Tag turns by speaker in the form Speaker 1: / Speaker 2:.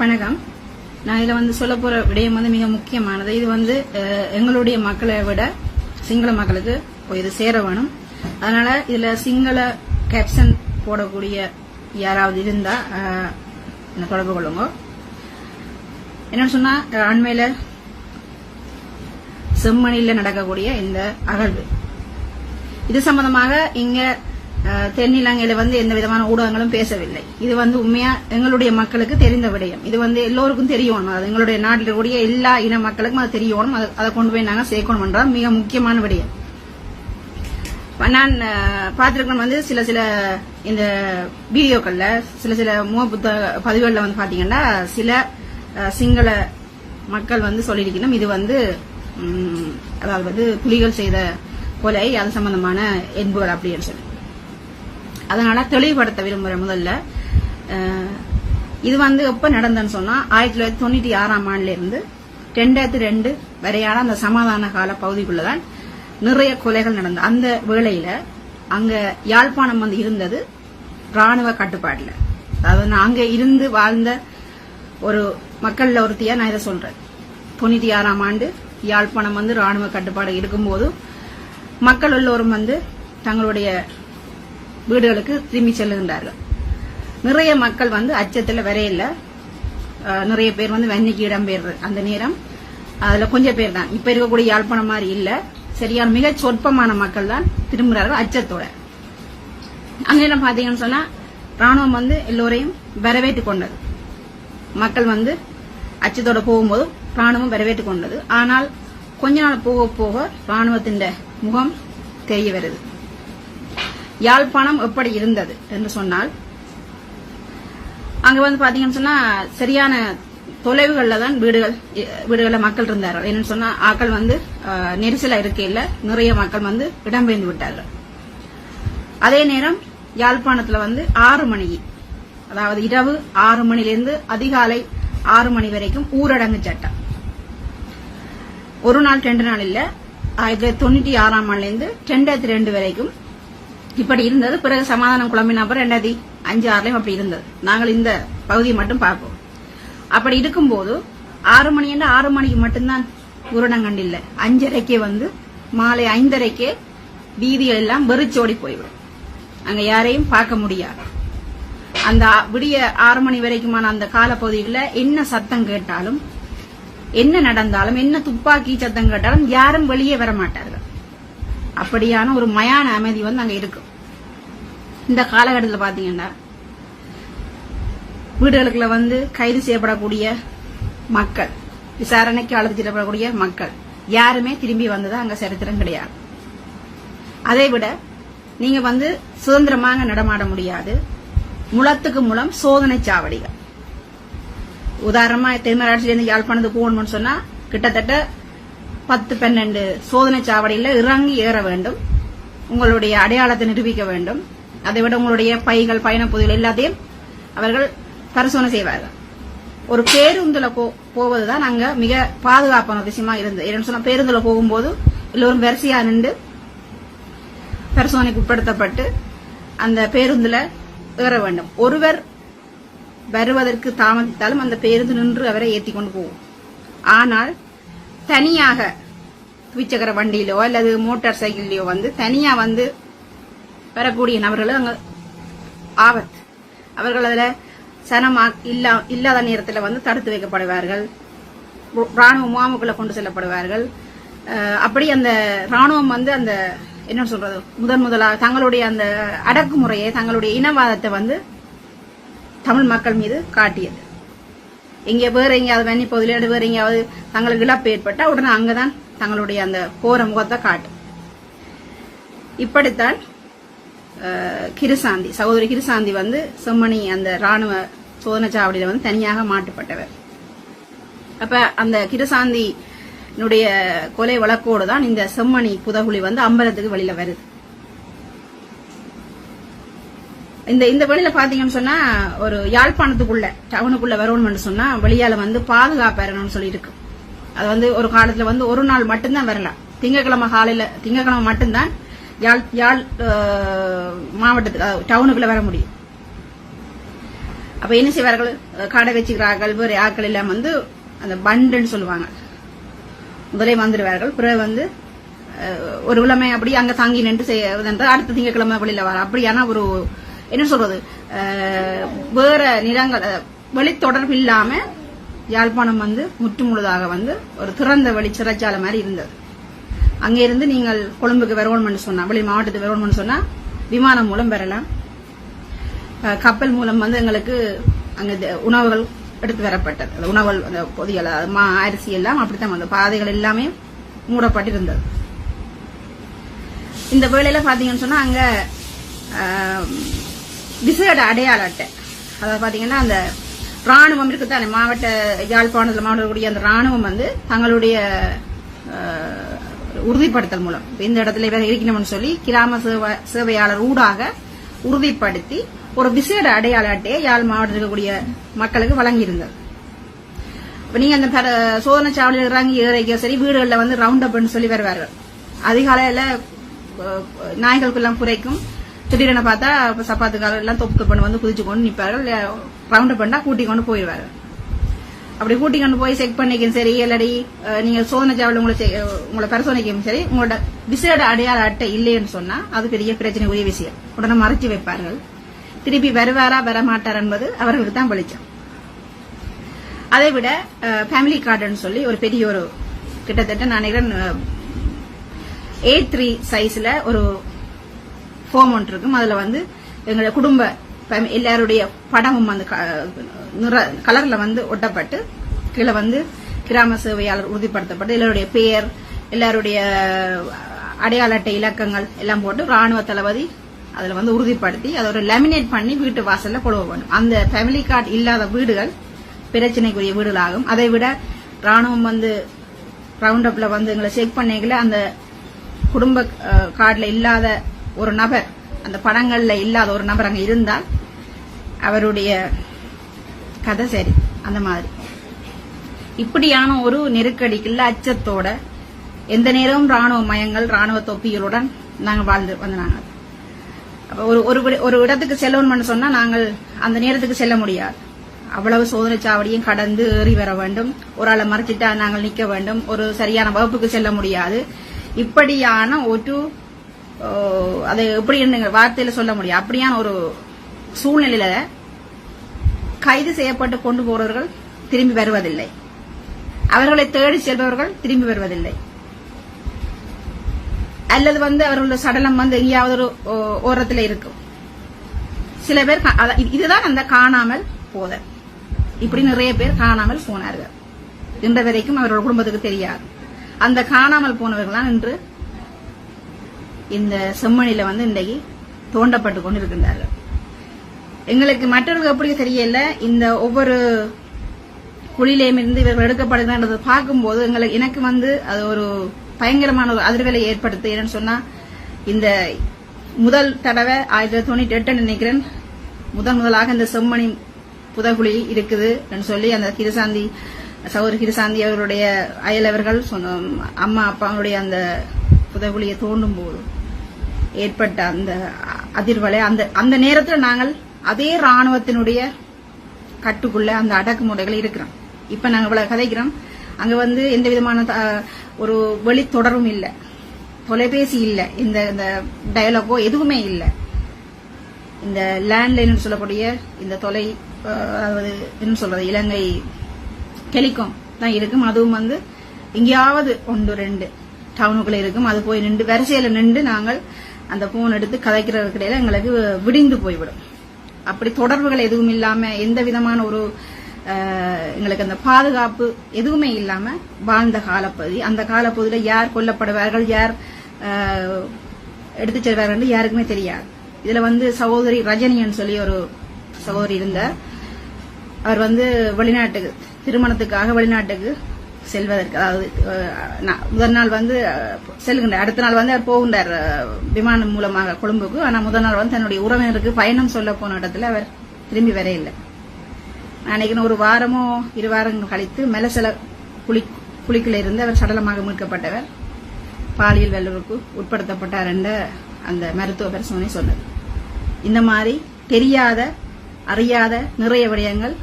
Speaker 1: வணக்கம் நான் இதில் வந்து சொல்ல போற விடயம் வந்து மிக முக்கியமானது. இது வந்து எங்களுடைய மக்களை விட சிங்கள மக்களுக்கு போய் இது சேர வேணும். அதனால இதுல சிங்கள கேப்ஷன் போடக்கூடிய யாராவது இருந்தா என்னை தொடர்பு கொள்ளுங்க. என்னன்னு சொன்னா அண்மையில செம்மணியில் நடக்கக்கூடிய இந்த அகழ்வு. இது சம்பந்தமாக இங்க தென்னிலங்கையில வந்து எந்த விதமான ஊடகங்களும் பேசவில்லை. இது வந்து உண்மையா எங்களுடைய மக்களுக்கு தெரிந்த விடயம். இது வந்து எல்லோருக்கும் தெரியணும் அது எங்களுடைய நாட்டில் இருக்கக்கூடிய எல்லா இன மக்களுக்கும் அது தெரியணும் அதை கொண்டு போய் நாங்கள் சேர்க்கணும் என்றால் மிக முக்கியமான விடயம். நான் பார்த்துருக்கணும் வந்து சில சில இந்த வீடியோக்கள்ல சில சில முக புத்தக பதிவுகளில் வந்து பாத்தீங்கன்னா சில சிங்கள மக்கள் வந்து சொல்லியிருக்கணும். இது வந்து அதாவது புலிகள் செய்த கொலை அது சம்பந்தமான என்புகள் அப்படின்னு சொல்லி. அதனால தெளிவுபடுத்த விரும்புறேன் முதல்ல இது வந்து எப்ப நடந்ததுன்னு சொன்னா ஆயிரத்தி தொள்ளாயிரத்தி தொண்ணூற்றி ஆறாம் ஆண்டுல இருந்து ரெண்டாயிரத்தி ரெண்டு வரையான அந்த சமாதான கால பகுதிக்குள்ளதான் நிறைய கொலைகள் நடந்தது. அந்த வேளையில அங்க யாழ்ப்பாணம் வந்து இருந்தது ராணுவ கட்டுப்பாட்டில். அதாவது நான் அங்க இருந்து வாழ்ந்த ஒரு மக்கள்ல ஒருத்தியா நான் இதை சொல்றேன். தொண்ணூத்தி ஆறாம் ஆண்டு யாழ்ப்பாணம் வந்து ராணுவ கட்டுப்பாடு இருக்கும்போது மக்கள் எல்லோரும் வந்து தங்களுடைய வீடுகளுக்கு திரும்பி செல்லுகின்றார்கள். நிறைய மக்கள் வந்து அச்சத்தில் வரையில நிறைய பேர் வந்து வன்னிக்கு இடம்பெயர்றது அந்த நேரம். அதுல கொஞ்சம் பேர் தான். இப்ப இருக்கக்கூடிய யாழ்ப்பாணம் மாதிரி இல்ல. சரியான மிக சொற்பமான மக்கள் தான் திரும்புகிறார்கள் அச்சத்தோட. அந்த நேரம் பாத்தீங்கன்னு சொன்னா ராணுவம் வந்து எல்லோரையும் வரவேற்று கொண்டது. மக்கள் வந்து அச்சத்தோட போகும்போது ராணுவம் வரவேற்று கொண்டது. ஆனால் கொஞ்ச நாள் போக போக ராணுவத்தின் முகம் தெரிய வருது. யாழ்ப்பாணம் எப்படி இருந்தது என்று சொன்னால் அங்க வந்து பாத்தீங்கன்னு சொன்னா சரியான தொலைவுகள்ல தான் வீடுகள் வீடுகள்ல மக்கள் இருந்தார்கள். என்னன்னு சொன்னா ஆக்கள் வந்து நெரிசலா இருக்கையில நிறைய மக்கள் வந்து இடம்பெயர்ந்து விட்டார்கள். அதே நேரம் யாழ்ப்பாணத்துல வந்து ஆறு மணி அதாவது இரவு ஆறு மணிலிருந்து அதிகாலை ஆறு மணி வரைக்கும் ஊரடங்கு சட்டம். ஒரு நாள் ரெண்டு நாள் இல்ல ஆயிரத்தி தொள்ளாயிரத்தி தொண்ணூத்தி ஆறாம் ஆண்டுலேருந்து ரெண்டாயிரத்தி ரெண்டு வரைக்கும் இப்படி இருந்தது. பிறகு சமாதானம் குழம்பின அப்புறம் ரெண்டாயிரத்தி அஞ்சு ஆறுலயும் அப்படி இருந்தது. நாங்கள் இந்த பகுதியை மட்டும் பார்ப்போம். அப்படி இருக்கும்போது ஆறு மணி ஆறு மணிக்கு மட்டும்தான் ஊரடங்கண்டு இல்லை. அஞ்சரைக்கே வந்து மாலை ஐந்தரைக்கே வீதிகள் எல்லாம் வெறிச்சோடி போய்விடும். அங்க யாரையும் பார்க்க முடியாது. அந்த விடிய ஆறு மணி வரைக்குமான அந்த காலப்பகுதிகளில் என்ன சத்தம் கேட்டாலும் என்ன நடந்தாலும் என்ன துப்பாக்கி சத்தம் கேட்டாலும் யாரும் வெளியே வர மாட்டார்கள். அப்படியான ஒரு மயான அமைதி வந்து அங்க இருக்கும் இந்த காலகட்டத்தில் பாத்தீங்கன்னா வீடுகளுக்குள்ள வந்து கைது செய்யப்படக்கூடிய மக்கள் விசாரணைக்கு அழைத்து செல்லப்படக்கூடிய மக்கள் யாருமே திரும்பி வந்ததா அங்க சரித்திரம் கிடையாது. அதை விட நீங்க வந்து சுதந்திரமாக நடமாட முடியாது. முளத்துக்கு முளம் சோதனை சாவடிகள். உதாரணமா தென்மராட்சியிலிருந்து யாழ்ப்பாணத்துக்கு போகணும்னு சொன்னா கிட்டத்தட்ட பத்து பன்னெண்டு சோதனை சாவடியில் இறங்கி ஏற வேண்டும். உங்களுடைய அடையாளத்தை நிரூபிக்க வேண்டும். அதை விட உங்களுடைய பைகள் பயணப்பொதிகள் எல்லாத்தையும் அவர்கள் பரிசோதனை செய்வார்கள். ஒரு பேருந்துல போ- போவதுதான் அங்க மிக பாதுகாப்பான விஷயமா இருந்தது. என்னன்னு சொன்னா பேருந்துல போகும்போது எல்லோரும் வரிசையா நின்று பரிசோதனைக்கு உட்படுத்தப்பட்டு அந்த பேருந்துல ஏற வேண்டும். ஒருவர் வருவதற்கு தாமதித்தாலும் அந்த பேருந்து நின்று அவரை ஏற்றி கொண்டு போகும். ஆனால் தனியாக துவிச்சக்கர வண்டியிலோ அல்லது மோட்டார் சைக்கிள்லையோ வந்து தனியாக வந்து வரக்கூடிய நபர்கள் அங்கே ஆபத்து அவர்கள் அதில் சனமா இல்லா இல்லாத நேரத்தில் வந்து தடுத்து வைக்கப்படுவார்கள். ரு- ராணுவ முகாமுக்குள்ளே கொண்டு செல்லப்படுவார்கள். அப்படி அந்த ராணுவம் வந்து அந்த என்ன சொல்றது முதன் முதலாக தங்களுடைய அந்த அடக்குமுறையை தங்களுடைய இனவாதத்தை வந்து தமிழ் மக்கள் மீது காட்டியது. எங்கே வேற எங்கேயாவது வன்னி பகுதியில் வேற எங்கேயாவது தங்களுக்கு இழப்பு ஏற்பட்டால் உடனே அங்கதான் தங்களுடைய அந்த கோர முகத்தை காட்டும் இப்படித்தான் கிருசாந்தி சகோதரி கிருசாந்தி வந்து செம்மணி அந்த ராணுவ சோதனை சாவடியில வந்து தனியாக மாட்டுப்பட்டவர். அப்ப அந்த கிருசாந்தி கொலை வழக்கோடு தான் இந்த செம்மணி புதகுழி வந்து அம்பலத்துக்கு வெளியில வருது. இந்த இந்த வெளியில பாத்தீங்கன்னு சொன்னா ஒரு யாழ்ப்பாணத்துக்குள்ள டவுனுக்குள்ள வரணும்னு சொன்னா வெளியால வந்து பாதுகாப்பு சொல்லி இருக்கு அது வந்து ஒரு காலத்துல வந்து ஒரு நாள் மட்டும்தான் வரலாம் திங்கக்கிழமை காலையில திங்கக்கிழமை மட்டும்தான் யாழ் யாழ் மாவட்டத்துக்கு டவுனுக்குள்ள வர முடியும். அப்ப என்ன செய்வார்கள்? கடை வச்சுக்கிறார்கள் வேறு ஆட்கள் எல்லாம் வந்து அந்த பண்டுன்னு சொல்லுவாங்க. முதலே வந்துடுவார்கள் பிறகு வந்து ஒரு கிழமை அப்படி அங்க தங்கி நின்று செய்ய அடுத்த திங்கக்கிழமை வெளியில வர அப்படியான ஒரு என்ன சொல்றது? வேற நிறங்கள் அஹ், வெளித்தொடர்பு இல்லாம யாழ்ப்பாணம் வந்து முற்று முழுதாக வந்து ஒரு திறந்த வழி சிறைச்சாலை மாதிரி இருந்தது. அங்கிருந்து நீங்கள் கொழும்புக்கு வரணும்னு சொன்னா வெளி மாவட்டத்துக்கு வரணும்னு சொன்னா விமானம் மூலம் வரலாம். கப்பல் மூலம் வந்து எங்களுக்கு அங்க உணவுகள் எடுத்து வரப்பட்டது அந்த உணவுகள் அந்த பொதிகள் மா அரிசி எல்லாம் அப்படித்தான் அந்த பாதைகள் எல்லாமே மூடப்பட்டிருந்தது. இந்த வேலையில பாத்தீங்கன்னு சொன்னா அங்க ஆஹ், விசேட அடையாள அட்டை. அதாவது பாத்தீங்கன்னா அந்த ராணுவம் இருக்குதானே? மாவட்ட யாழ்ப்பாணத்தில் மாவட்டக்கூடிய அந்த ராணுவம் வந்து தங்களுடைய உறுதிப்படுத்தல் மூலம் இந்த இடத்துல இவர் இருக்கணும்னு சொல்லி கிராம சேவை- சேவையாளர் ஊடாக உறுதிப்படுத்தி ஒரு விசேட அடையாள அட்டையை யாழ் மாவட்டத்தில் இருக்கக்கூடிய மக்களுக்கு வழங்கியிருந்தது இப்போ நீங்க அந்த சோதனை சாவடியில் இறங்கி ஏறைக்க சரி வீடுகளில் வந்து ரவுண்ட் அப்னு சொல்லி வருவார்கள் அதிகாலையில் நாய்களுக்கெல்லாம் குறைக்கும். திடீரென பார்த்தா இப்ப எல்லாம் தொப்பு தொப்புன்னு வந்து குதிச்சு கொண்டு நிற்பார்கள் ரவுண்ட் அப் பண்ணா கூட்டி கொண்டு போயிடுவார்கள் அப்படி கூட்டி கொண்டு போய் செக் பண்ணிக்கும் சரி இல்லாடி நீங்க சோதனை ஜாவில் உங்களை உங்களை பரிசோதனைக்கும் சரி உங்களோட விசேட அடையாள அட்டை இல்லைன்னு சொன்னா அது பெரிய பிரச்சனைக்குரிய விஷயம். உடனே மறைச்சு வைப்பார்கள். திருப்பி வருவாரா வரமாட்டார் என்பது அவர்களுக்கு தான் வெளிச்சம். அதை விட ஃபேமிலி கார்டுன்னு சொல்லி ஒரு பெரிய ஒரு கிட்டத்தட்ட நான் ஏ த்ரீ சைஸ்ல ஒரு ஃபோம் ஒன்று இருக்கும். அதுல வந்து எங்களோட குடும்ப எல்லாருடைய படமும் அந்த க- நிற கலர்ல வந்து ஒட்டப்பட்டு கீழே வந்து கிராம சேவையாளர் உறுதிப்படுத்தப்பட்டு எல்லாருடைய பெயர் எல்லாருடைய அடையாள அட்டை இலக்கங்கள் எல்லாம் போட்டு ராணுவ தளபதி அதுல வந்து உறுதிப்படுத்தி அதை ஒரு லேமினேட் பண்ணி வீட்டு வாசல்ல கொழுவ வேண்டும். அந்த ஃபேமிலி கார்டு இல்லாத வீடுகள் பிரச்சனைக்குரிய வீடுகளாகும். அதை விட ராணுவம் வந்து ரவுண்ட் அப்ல வந்து எங்களை செக் பண்ணிக்கல அந்த குடும்ப கார்டில் இல்லாத ஒரு நபர் அந்த படங்கள்ல இல்லாத ஒரு நபர் அங்க இருந்தால் அவருடைய கதை சரி அந்த மாதிரி. இப்படியான ஒரு நெருக்கடிக்குள்ள அச்சத்தோட எந்த நேரமும் ராணுவ மயங்கள் ராணுவ தொப்பிகளுடன் நாங்கள் வாழ்ந்து வந்தாங்க ஒரு ஒரு விட- ஒரு இடத்துக்கு செல்லணும்னு சொன்னா நாங்கள் அந்த நேரத்துக்கு செல்ல முடியாது. அவ்வளவு சோதனை சாவடியும் கடந்து ஏறி வர வேண்டும். ஒரு ஆளை மறைச்சிட்டா நாங்கள் நிக்க வேண்டும். ஒரு சரியான வகுப்புக்கு செல்ல முடியாது. இப்படியான ஒரு அதை எப்படி வார்த்தையில சொல்ல முடியும்? அப்படியான ஒரு சூழ்நிலையில கைது செய்யப்பட்டு கொண்டு போறவர்கள் திரும்பி வருவதில்லை. அவர்களை தேடி செல்பவர்கள் திரும்பி வருவதில்லை. அல்லது வந்து அவர்களோட சடலம் வந்து எங்கேயாவது ஒரு ஓ, இருக்கும். சில பேர் கா- அத- இதுதான் அந்த காணாமல் போதல். இப்படி நிறைய பேர் காணாமல் போனார்கள். இன்ற வரைக்கும் அவரோட குடும்பத்துக்கு தெரியாது. அந்த காணாமல் போனவர்கள் தான் இன்று இந்த செம்மணில வந்து இன்றைக்கு தோண்டப்பட்டு கொண்டு இருக்கின்றார்கள் எங்களுக்கு மற்றவர்களுக்கு எப்படி தெரியல இந்த ஒவ்வொரு குழியிலேயும் இருந்து இவர்கள் எடுக்கப்படுதுன்றது பார்க்கும்போது எங்களுக்கு எனக்கு வந்து அது ஒரு பயங்கரமான ஒரு அதிர்வலை ஏற்படுத்து என்னன்னு சொன்னா இந்த முதல் தடவை ஆயிரத்தி தொண்ணூற்றி எட்டு நினைக்கிறேன் முதன் முதலாக இந்த செம்மணி புதகுழி இருக்குது சொல்லி அந்த கிருசாந்தி சௌர் கிருசாந்தி அவருடைய அயலவர்கள் சொன்ன அம்மா அப்பாவுடைய அந்த புதகுழியை தோண்டும் போது ஏற்பட்ட அந்த அதிர்வலை அந்த அந்த நேரத்தில் நாங்கள் அதே ராணுவத்தினுடைய கட்டுக்குள்ள அந்த அடக்குமுறைகள் இருக்கிறோம் இப்ப நாங்க இவ்வளவு கதைக்கிறோம். அங்க வந்து எந்த விதமான த- ஒரு வெளி தொடரும் இல்ல. தொலைபேசி இல்ல. இந்த இந்த டயலாகோ எதுவுமே இல்ல. இந்த லேண்ட்லைன் சொல்லக்கூடிய இந்த தொலை அதாவது என்ன சொல்றது இலங்கை டெலிகாம் தான் இருக்கும். அதுவும் வந்து எங்கேயாவது ஒன்று ரெண்டு டவுனுக்குள்ள இருக்கும். அது போய் நின்று வரிசையில நின்று நாங்கள் அந்த போன் எடுத்து கதைக்கிறதுக்கு இடையில எங்களுக்கு விடிந்து போய்விடும். அப்படி தொடர்புகள் எதுவும் இல்லாம எந்த விதமான ஒரு எங்களுக்கு அந்த பாதுகாப்பு எதுவுமே இல்லாம வாழ்ந்த காலப்பகுதி. அந்த காலப்பகுதியில யார் கொல்லப்படுவார்கள் யார் எடுத்து செல்வார்கள் என்று யாருக்குமே தெரியாது. இதுல வந்து சகோதரி ரஜினின்னு சொல்லி ஒரு சகோதரி இருந்தார். அவர் வந்து வெளிநாட்டுக்கு திருமணத்துக்காக வெளிநாட்டுக்கு செல்வதற்கு அதாவது முதல் நாள் வந்து செல்கின்றார். அடுத்த நாள் வந்து அவர் போகின்றார் விமானம் மூலமாக கொழும்புக்கு. ஆனா முதல் நாள் வந்து தன்னுடைய உறவினருக்கு பயணம் சொல்ல போன இடத்துல அவர் திரும்பி வர இல்லை நான் நினைக்கிறேன் ஒரு வாரமோ இரு வாரங்கள் கழித்து மெலசல குளி குளிக்குள்ள இருந்து அவர் சடலமாக மீட்கப்பட்டவர். பாலியல் வல்லுறவுக்கு உட்படுத்தப்பட்டார் என்ற அந்த மருத்துவ பரிசோதனை சொன்னது. இந்த மாதிரி தெரியாத அறியாத நிறைய விடயங்கள்